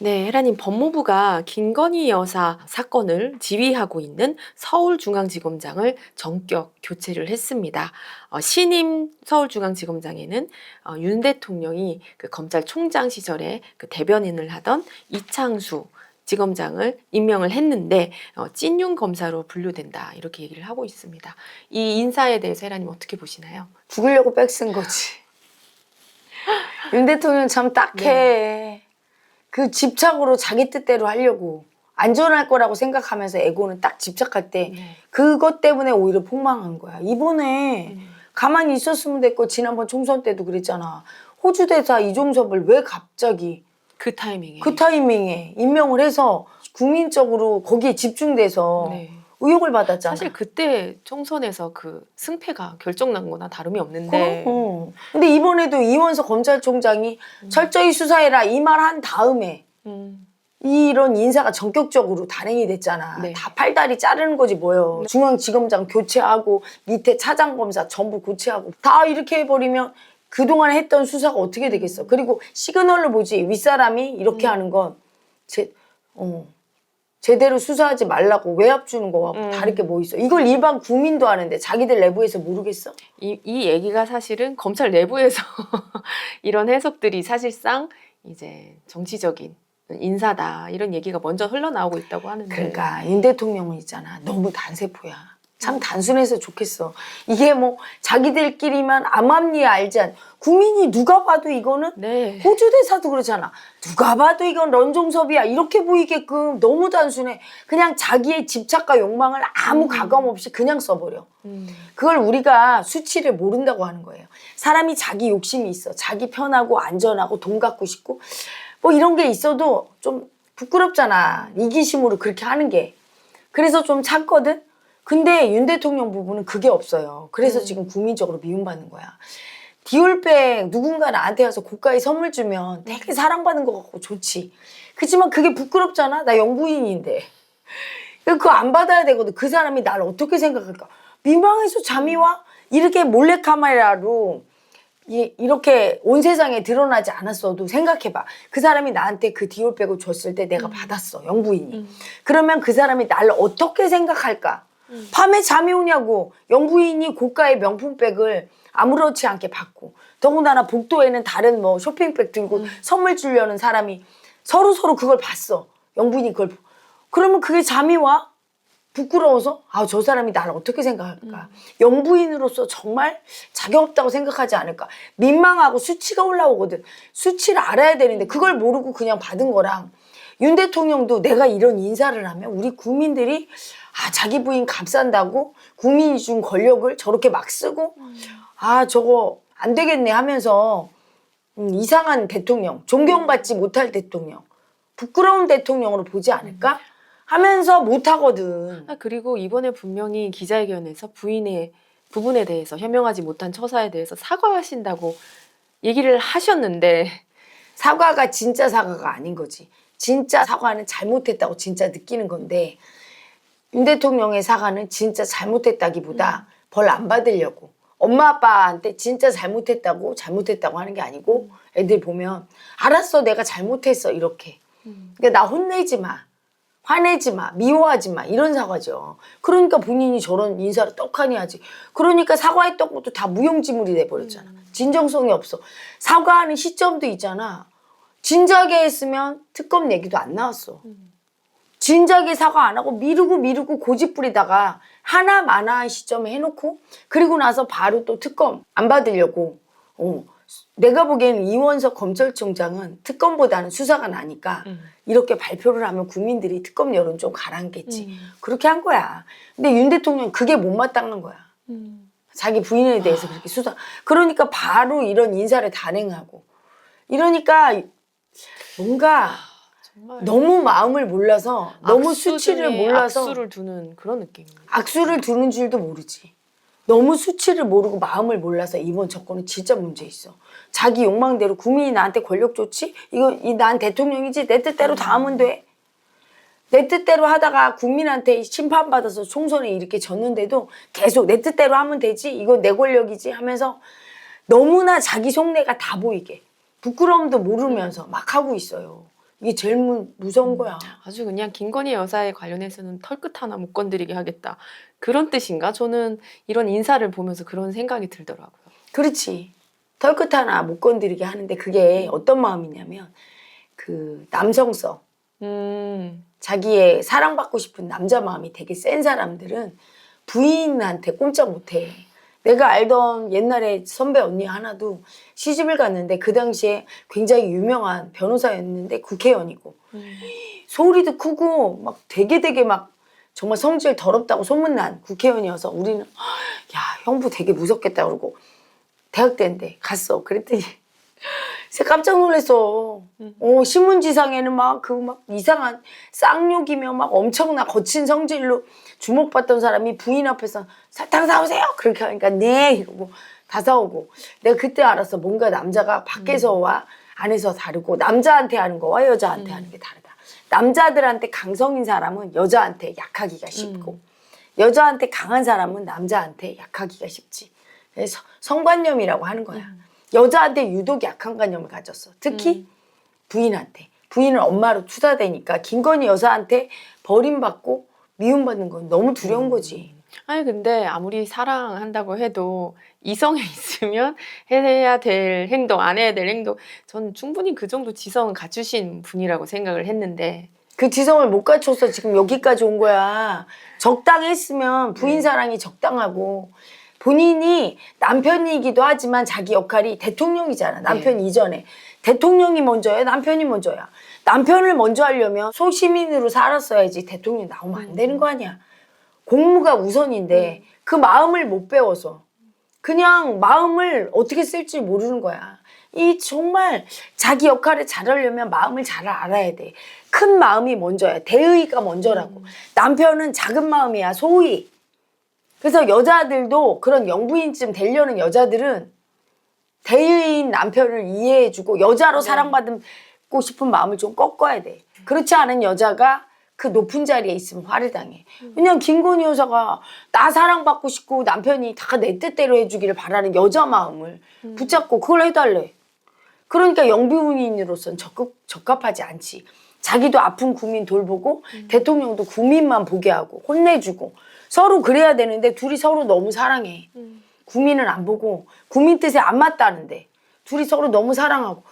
네, 헤라님 법무부가 김건희 여사 사건을 지휘하고 있는 서울중앙지검장을 전격 교체를 했습니다. 어, 신임 서울중앙지검장에는 어, 윤 대통령이 그 검찰총장 시절에 그 대변인을 하던 이창수 지검장을 임명을 했는데 어, 찐윤 검사로 분류된다 이렇게 얘기를 하고 있습니다. 이 인사에 대해서 헤라님 어떻게 보시나요? 죽으려고 빽 쓴 거지. 윤 대통령 참 딱해. 그 집착으로 자기 뜻대로 하려고 안전할 거라고 생각하면서 에고는 딱 집착할 때 네. 그것 때문에 오히려 폭망한 거야. 이번에 음. 가만히 있었으면 됐고 지난번 총선 때도 그랬잖아. 호주 대사 이종섭을 왜 갑자기 그 타이밍에 그 타이밍에 임명을 해서 국민적으로 거기에 집중돼서 네. 의혹을 받았잖아. 사실 그때 총선에서 그 승패가 결정난 거나 다름이 없는데 어. 근데 이번에도 이원석 검찰총장이 음. 철저히 수사해라 이 말 한 다음에 음, 이런 인사가 전격적으로 단행이 됐잖아. 네. 다 팔다리 자르는 거지 뭐요. 중앙지검장 교체하고 밑에 차장검사 전부 교체하고 다 이렇게 해버리면 그동안 했던 수사가 어떻게 되겠어. 그리고 시그널로 보지 윗사람이 이렇게 음. 하는 건 제, 어, 제대로 수사하지 말라고 외압 주는 거와 음. 다를 게 뭐 있어. 이걸 일반 국민도 하는데 자기들 내부에서 모르겠어? 이, 이 얘기가 사실은 검찰 내부에서 이런 해석들이 사실상 이제 정치적인 인사다 이런 얘기가 먼저 흘러나오고 있다고 하는데 그러니까 윤 대통령은 있잖아 너무 단세포야 참 단순해서 좋겠어 이게 뭐 자기들끼리만 암암리에 알지 않 국민이 누가 봐도 이거는 네. 호주 대사도 그렇잖아 누가 봐도 이건 런종섭이야 이렇게 보이게끔 너무 단순해 그냥 자기의 집착과 욕망을 아무 음. 가감 없이 그냥 써버려 음, 그걸 우리가 수치를 모른다고 하는 거예요. 사람이 자기 욕심이 있어. 자기 편하고 안전하고 돈 갖고 싶고 뭐 이런 게 있어도 좀 부끄럽잖아. 이기심으로 그렇게 하는 게. 그래서 좀 참거든. 근데 윤 대통령 부분은 그게 없어요. 그래서 음. 지금 국민적으로 미움받는 거야. 디올백 누군가 나한테 와서 고가의 선물 주면 되게 사랑받는 것 같고 좋지. 그렇지만 그게 부끄럽잖아. 나 영부인인데. 그거 안 받아야 되거든. 그 사람이 나를 어떻게 생각할까? 민망해서 잠이 와? 이렇게 몰래 카메라로 이, 이렇게 온 세상에 드러나지 않았어도 생각해봐. 그 사람이 나한테 그 디올백을 줬을 때 내가 받았어. 영부인이. 음. 그러면 그 사람이 나를 어떻게 생각할까? 음. 밤에 잠이 오냐고. 영부인이 고가의 명품백을 아무렇지 않게 받고 더군다나 복도에는 다른 뭐 쇼핑백 들고 음. 선물 주려는 사람이 서로 서로 그걸 봤어. 영부인이 그걸 보- 그러면 그게 잠이 와? 부끄러워서 아 저 사람이 나를 어떻게 생각할까 영부인으로서 정말 자격 없다고 생각하지 않을까 민망하고 수치가 올라오거든 수치를 알아야 되는데 그걸 모르고 그냥 받은 거랑 윤 대통령도 내가 이런 인사를 하면 우리 국민들이 아 자기 부인 감싼다고 국민이 준 권력을 저렇게 막 쓰고 아 저거 안 되겠네 하면서 음, 이상한 대통령 존경받지 못할 대통령 부끄러운 대통령으로 보지 않을까 하면서 못하거든 아, 그리고 이번에 분명히 기자회견에서 부인의 부분에 대해서 현명하지 못한 처사에 대해서 사과하신다고 얘기를 하셨는데 사과가 진짜 사과가 아닌 거지. 진짜 사과는 잘못했다고 진짜 느끼는 건데 윤 대통령의 사과는 진짜 잘못했다기보다 벌 안 받으려고. 엄마 아빠한테 진짜 잘못했다고 잘못했다고 하는 게 아니고 애들 보면 알았어 내가 잘못했어 이렇게. 그러니까 나 혼내지 마. 화내지 마. 미워하지 마. 이런 사과죠. 그러니까 본인이 저런 인사를 떡하니 하지. 그러니까 사과했던 것도 다 무용지물이 돼버렸잖아. 진정성이 없어. 사과하는 시점도 있잖아 진작에 했으면 특검 얘기도 안 나왔어 진작에 사과 안 하고 미루고 미루고 고집 부리다가 하나 마나한 시점에 해놓고 그리고 나서 바로 또 특검 안 받으려고 어. 내가 보기에는 이원석 검찰총장은 특검보다는 수사가 나니까 음. 이렇게 발표를 하면 국민들이 특검 여론 좀 가라앉겠지 음. 그렇게 한 거야 근데 윤 대통령 그게 못마땅한 거야 음. 자기 부인에 대해서 그렇게 수사 그러니까 바로 이런 인사를 단행하고 이러니까 뭔가 정말 너무 마음을 몰라서 너무 악수 수치를 중에 몰라서 악수를 두는 그런 느낌입니다. 악수를 두는 줄도 모르지. 너무 수치를 모르고 마음을 몰라서 이번 정권은 진짜 문제 있어. 자기 욕망대로 국민이 나한테 권력 줬지? 이거 이 난 대통령이지 내 뜻대로 다 하면 돼. 내 뜻대로 하다가 국민한테 심판받아서 총선에 이렇게 졌는데도 계속 내 뜻대로 하면 되지? 이거 내 권력이지? 하면서 너무나 자기 속내가 다 보이게 부끄러움도 모르면서 막 하고 있어요. 이게 제일 무, 무서운 거야. 아주 그냥 김건희 여사에 관련해서는 털끝 하나 못 건드리게 하겠다. 그런 뜻인가? 저는 이런 인사를 보면서 그런 생각이 들더라고요. 그렇지. 털끝 하나 못 건드리게 하는데 그게 어떤 마음이냐면 그 남성성, 음, 자기의 사랑받고 싶은 남자 마음이 되게 센 사람들은 부인한테 꼼짝 못해. 내가 알던 옛날에 선배 언니 하나도 시집을 갔는데 그 당시에 굉장히 유명한 변호사였는데 국회의원이고. 음. 소리도 크고 막 되게 되게 막 정말 성질 더럽다고 소문난 국회의원이어서 우리는 야 형부 되게 무섭겠다. 그러고 대학 때인데 갔어. 그랬더니 진짜 깜짝 놀랐어. 어 신문지상에는 막 그 막 이상한 쌍욕이며 막 엄청나 거친 성질로 주목받던 사람이 부인 앞에서 사탕 사오세요! 그렇게 하니까 네! 이러고 다 사오고. 내가 그때 알았어. 뭔가 남자가 밖에서와 안에서 다르고 남자한테 하는 거와 여자한테 하는 게 다르다. 남자들한테 강성인 사람은 여자한테 약하기가 쉽고 여자한테 강한 사람은 남자한테 약하기가 쉽지. 그래서 성관념이라고 하는 거야 여자한테 유독 약한 관념을 가졌어. 특히 부인한테. 부인은 엄마로 투사되니까 김건희 여사한테 버림받고 미움받는 건 너무 두려운 거지. 아니 근데 아무리 사랑한다고 해도 이성에 있으면 해야 될 행동, 안 해야 될 행동, 전 충분히 그 정도 지성은 갖추신 분이라고 생각을 했는데. 그 지성을 못 갖춰서 지금 여기까지 온 거야. 적당히 했으면 부인 사랑이 적당하고 본인이 남편이기도 하지만 자기 역할이 대통령이잖아. 남편 이전에. 대통령이 먼저야, 남편이 먼저야. 남편을 먼저 하려면 소시민으로 살았어야지 대통령 나오면 안 되는 거 아니야. 공무가 우선인데 그 마음을 못 배워서 그냥 마음을 어떻게 쓸지 모르는 거야. 이 정말 자기 역할을 잘하려면 마음을 잘 알아야 돼. 큰 마음이 먼저야. 대의가 먼저라고. 남편은 작은 마음이야. 소위. 그래서 여자들도 그런 영부인쯤 되려는 여자들은 대의인 남편을 이해해주고 여자로 사랑받고 싶은 마음을 좀 꺾어야 돼. 그렇지 않은 여자가 그 높은 자리에 있으면 화를 당해. 왜냐면 김건희 여사가 나 사랑받고 싶고 남편이 다 내 뜻대로 해주기를 바라는 여자 마음을 붙잡고 그걸 해달래. 그러니까 영부인으로서는 적극, 적합하지 않지. 자기도 아픈 국민 돌보고 대통령도 국민만 보게 하고 혼내주고 서로 그래야 되는데 둘이 서로 너무 사랑해. 국민은 안 보고 국민 뜻에 안 맞다는데 둘이 서로 너무 사랑하고.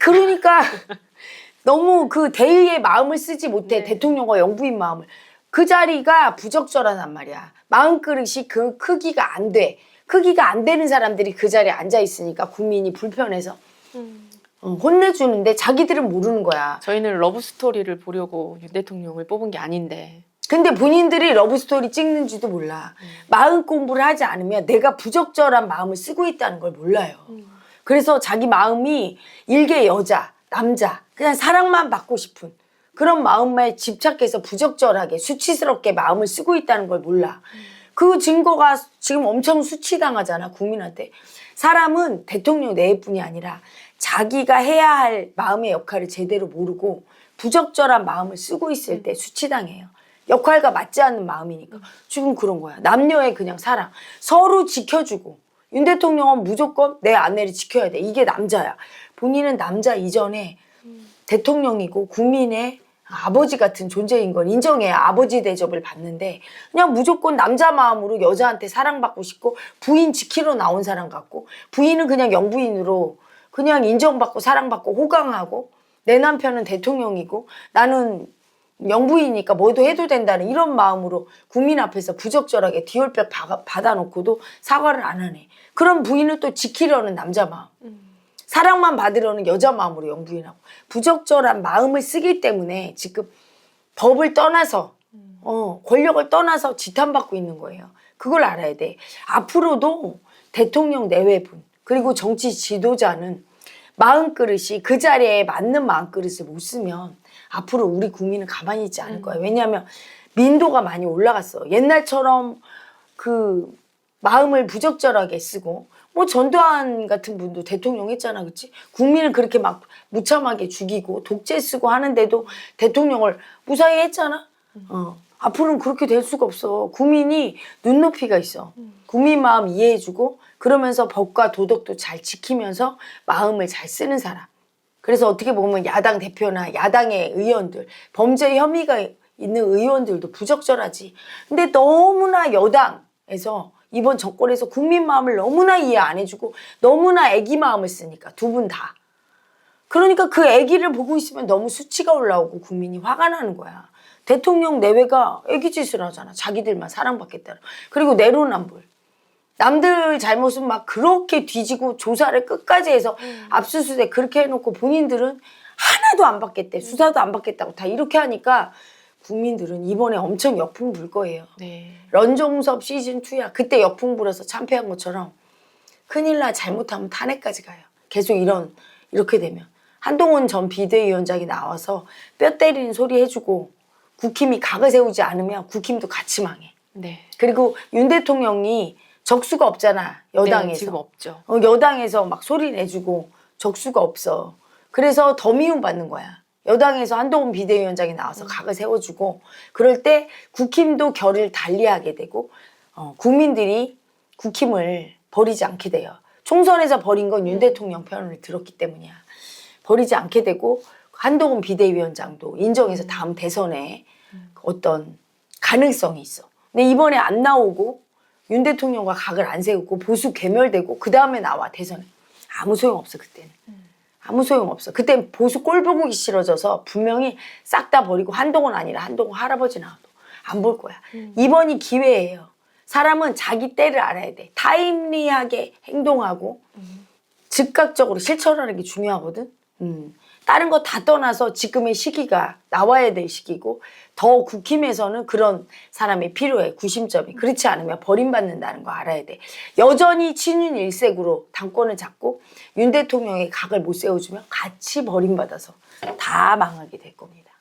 그러니까 너무 그 대의의 마음을 쓰지 못해 네. 대통령과 영부인 마음을. 그 자리가 부적절하단 말이야. 마음 그릇이 그 크기가 안 돼. 크기가 안 되는 사람들이 그 자리에 앉아 있으니까 국민이 불편해서. 어, 혼내주는데 자기들은 모르는 거야. 저희는 러브 스토리를 보려고 윤 대통령을 뽑은 게 아닌데 근데 본인들이 러브스토리 찍는지도 몰라. 마음 공부를 하지 않으면 내가 부적절한 마음을 쓰고 있다는 걸 몰라요. 그래서 자기 마음이 일개 여자, 남자, 그냥 사랑만 받고 싶은 그런 마음에 집착해서 부적절하게 수치스럽게 마음을 쓰고 있다는 걸 몰라. 그 증거가 지금 엄청 수치당하잖아, 국민한테. 사람은 대통령 내뿐이 아니라 자기가 해야 할 마음의 역할을 제대로 모르고 부적절한 마음을 쓰고 있을 때 수치당해요. 역할과 맞지 않는 마음이니까. 지금 그런 거야. 남녀의 그냥 사랑. 서로 지켜주고. 윤 대통령은 무조건 내 아내를 지켜야 돼. 이게 남자야. 본인은 남자 이전에 대통령이고 국민의 아버지 같은 존재인 걸 인정해야 아버지 대접을 받는데 그냥 무조건 남자 마음으로 여자한테 사랑받고 싶고 부인 지키러 나온 사람 같고 부인은 그냥 영부인으로 그냥 인정받고 사랑받고 호강하고 내 남편은 대통령이고 나는 영부이니까 뭐도 해도 된다는 이런 마음으로 국민 앞에서 부적절하게 디올백 박- 받아놓고도 사과를 안 하네. 그럼 부인을 또 지키려는 남자 마음. 사랑만 받으려는 여자 마음으로 영부인하고 부적절한 마음을 쓰기 때문에 지금 법을 떠나서 어, 권력을 떠나서 지탄받고 있는 거예요. 그걸 알아야 돼. 앞으로도 대통령 내외분 그리고 정치 지도자는 마음 그릇이 그 자리에 맞는 마음 그릇을 못 쓰면 앞으로 우리 국민은 가만히 있지 않을 거예요. 왜냐하면 민도가 많이 올라갔어. 옛날처럼 그 마음을 부적절하게 쓰고 뭐 전두환 같은 분도 대통령 했잖아, 그치? 국민을 그렇게 막 무참하게 죽이고 독재 쓰고 하는데도 대통령을 무사히 했잖아. 어. 앞으로는 그렇게 될 수가 없어. 국민이 눈높이가 있어. 국민 마음 이해해주고 그러면서 법과 도덕도 잘 지키면서 마음을 잘 쓰는 사람. 그래서 어떻게 보면 야당 대표나 야당의 의원들, 범죄 혐의가 있는 의원들도 부적절하지. 근데 너무나 여당에서 이번 정권에서 국민 마음을 너무나 이해 안 해주고 너무나 애기 마음을 쓰니까 두 분 다. 그러니까 그 애기를 보고 있으면 너무 수치가 올라오고 국민이 화가 나는 거야. 대통령 내외가 애기 짓을 하잖아. 자기들만 사랑받겠다는. 그리고 내로남불. 남들 잘못은 막 그렇게 뒤지고 조사를 끝까지 해서 압수수색 그렇게 해놓고 본인들은 하나도 안 받겠대. 수사도 안 받겠다고 다 이렇게 하니까 국민들은 이번에 엄청 역풍 불 거예요. 네. 런종섭 시즌 2야. 그때 역풍 불어서 참패한 것처럼 큰일 나 잘못하면 탄핵까지 가요. 계속 이런 이렇게 되면 한동훈 전 비대위원장이 나와서 뼈 때리는 소리 해주고 국힘이 각을 세우지 않으면 국힘도 같이 망해. 네. 그리고 윤 대통령이 적수가 없잖아 여당에서. 네, 지금 없죠. 어, 여당에서 막 소리 내주고 적수가 없어. 그래서 더 미움받는 거야. 여당에서 한동훈 비대위원장이 나와서 각을 세워주고 그럴 때 국힘도 결을 달리하게 되고 어, 국민들이 국힘을 버리지 않게 돼요. 총선에서 버린 건 윤 대통령 편을 들었기 때문이야. 버리지 않게 되고 한동훈 비대위원장도 인정해서 다음 대선에 어떤 가능성이 있어. 근데 이번에 안 나오고 윤 대통령과 각을 안 세우고 보수 괴멸되고 그 다음에 나와 대선에 아무 소용 없어 그때는. 아무 소용 없어. 그때 보수 꼴 보기 싫어져서 분명히 싹 다 버리고 한동훈 아니라 한동훈 할아버지 나와도 안 볼 거야. 이번이 기회예요. 사람은 자기 때를 알아야 돼. 타임리하게 행동하고 즉각적으로 실천하는 게 중요하거든. 음. 다른 거 다 떠나서 지금의 시기가 나와야 될 시기고 더 국힘에서는 그런 사람이 필요해 구심점이 그렇지 않으면 버림받는다는 거 알아야 돼 여전히 친윤 일색으로 당권을 잡고 윤 대통령의 각을 못 세워주면 같이 버림받아서 다 망하게 될 겁니다.